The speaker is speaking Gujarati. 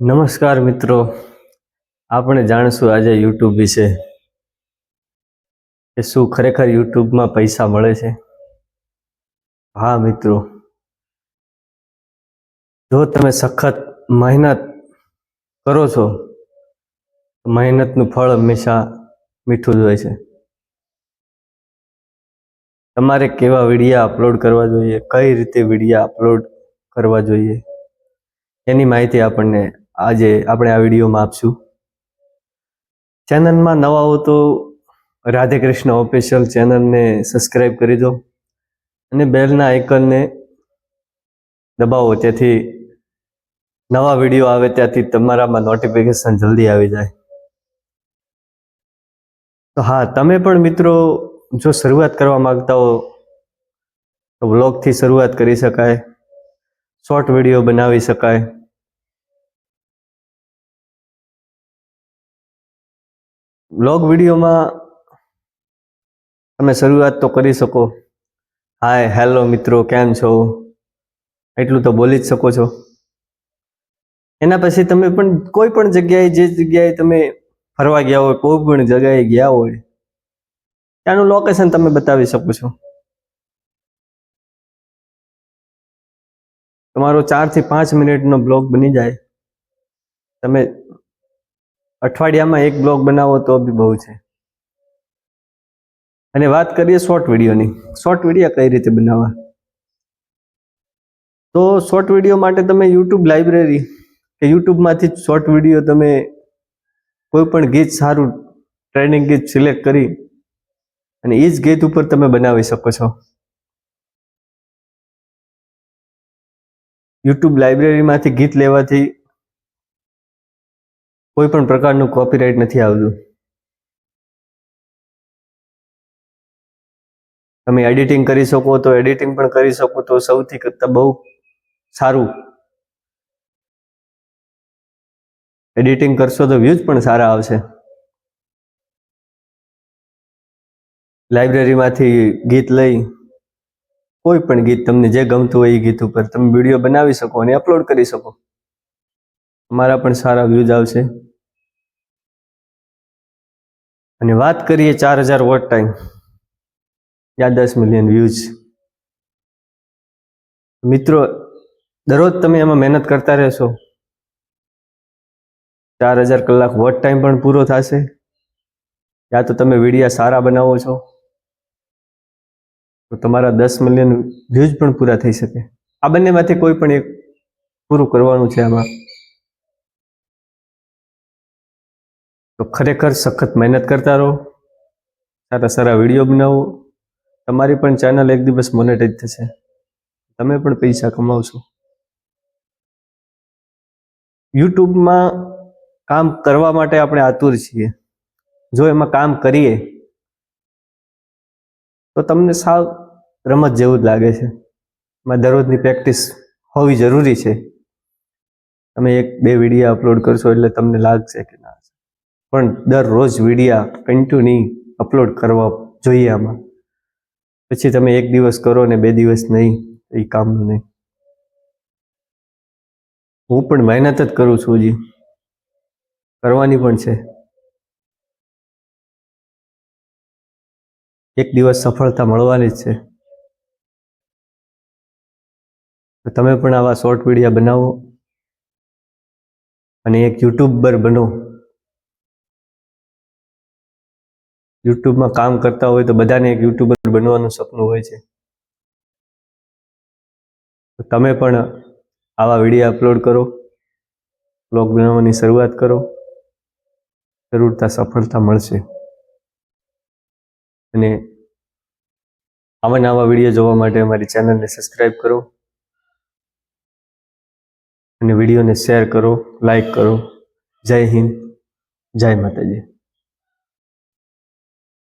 નમસ્કાર મિત્રો. આપણે જાણીશું આજે યુટ્યુબ વિશે કે શું ખરેખર યુટ્યુબમાં પૈસા મળે છે? હા મિત્રો. જો તમે સખત મહેનત કરો છો મહેનતનું ફળ હંમેશા મીઠું જ હોય છે. તમારે કેવા વિડીયા અપલોડ કરવા જોઈએ? કઈ રીતે વિડીયા અપલોડ કરવા જોઈએ? એની માહિતી આપણને આજે આપણે આ વિડીયોમાં આપશું. ચેનલમાં નવા હો તો રાધે કૃષ્ણ ઓફિશિયલ ચેનલને સબસ્ક્રાઈબ કરી દો અને બેલના આઇકનને દબાવો તેથી નવા વીડિયો આવે ત્યાંથી તમારામાં નોટિફિકેશન જલ્દી આવી જાય. તો હા, તમે પણ મિત્રો જો શરૂઆત કરવા માગતા હો, તો વ્લોગથી શરૂઆત કરી શકાય શોર્ટ વીડિયો બનાવી શકાય વ્લોગ વિડીયોમાં તમે શરૂઆત તો કરી શકો. હાય હેલો મિત્રો, કેમ છો? એટલું તો બોલી જ શકો છો. એના પછી તમે પણ કોઈ પણ જગ્યાએ, જે જગ્યાએ તમે ફરવા ગયા હોય, કોઈ પણ જગ્યાએ ગયા હોય, ત્યાંનું લોકેશન તમે બતાવી શકો છો. તમારો ચારથી પાંચ મિનિટનો બ્લોગ બની જાય. તમે અઠવાડિયામાં એક બ્લોગ બનાવો તો બી બહુ છે. અને વાત કરીએ શોર્ટ વિડીયોની શોર્ટ વીડિયો કઈ રીતે બનાવવા? તો શોર્ટ વીડિયો માટે તમે યુટ્યુબ લાઇબ્રેરી કે યુટ્યુબમાંથી શોર્ટ વીડિયો તમે કોઈ પણ ગીત સારું ટ્રેનિંગ ગીત સિલેક્ટ કરી અને એ જ ગીત ઉપર તમે બનાવી શકો છો. યુટ્યુબ લાઇબ્રેરીમાંથી ગીત લેવાથી કોઈ પણ પ્રકારનું કોપીરાઇટ નથી આવતું. તમે એડિટિંગ કરી શકો તો એડિટિંગ પણ કરી શકો તો સૌથી કરતા બહુ સારું. એડિટિંગ કરશો તો વ્યૂઝ પણ સારા આવશે. લાઇબ્રેરીમાંથી ગીત લઈ કોઈ પણ ગીત તમને જે ગમતું હોય એ ગીત ઉપર તમે વીડિયો બનાવી શકો અને અપલોડ કરી શકો. અમારા પણ સારા વ્યૂઝ આવશે. અને વાત કરીએ ચાર હજાર વોટ ટાઈમ યા દસ મિલિયન વ્યૂઝ મિત્રો, દરરોજ તમે એમાં મહેનત કરતા રહેશો. ચાર હજાર કલાક વોટ ટાઈમ પણ પૂરો થશે. યા તો તમે વિડીયા સારા બનાવો છો. તો તમારા દસ મિલિયન વ્યૂઝ પણ પૂરા થઈ શકે. આ બંનેમાંથી કોઈ પણ એક પૂરું કરવાનું છે આમાં. તો ખરેખર સખત મહેનત કરતા રહો. સારા સારા વીડિયો બનાવો. તમારી પણ ચેનલ એક દિવસ મોનેટાઈઝ થશે. તમે પણ પૈસા કમાવશો. યુટ્યુબમાં કામ કરવા માટે આપણે આતુર છીએ. જો એમાં કામ કરીએ, તો તમને સાવ રમત જેવું જ લાગે છે. એમાં દરરોજની પ્રેક્ટિસ હોવી જરૂરી છે. તમે એક બે વીડિયો અપલોડ કરશો એટલે તમને લાગશે કે પણ દરરોજ વિડીયા કન્ટિન્યુ અપલોડ કરવા જોઈએ આમાં. પછી તમે એક દિવસ કરો ને બે દિવસ નહીં, એ કામનું નહીં. હું પણ મહેનત જ કરું છું હજી. કરવાની પણ છે. એક દિવસ સફળતા મળવાની જ છે. તમે પણ આવા શોર્ટ વિડીયા બનાવો અને એક યુટ્યુબર બનો. યુટ્યુબમાં કામ કરતા હોય તો બધાને એક યુટ્યુબર બનવાનું સપનું હોય છે. તમે પણ આવા વીડિયો અપલોડ કરો, બ્લોગ બનાવવાની શરૂઆત કરો. જરૂરતા, સફળતા મળશે. અને આવા નવા વીડિયો જોવા માટે અમારી ચેનલને સબસ્ક્રાઈબ કરો. અને વિડીયોને શેર કરો લાઈક કરો. જય હિન્દ, જય માતાજી.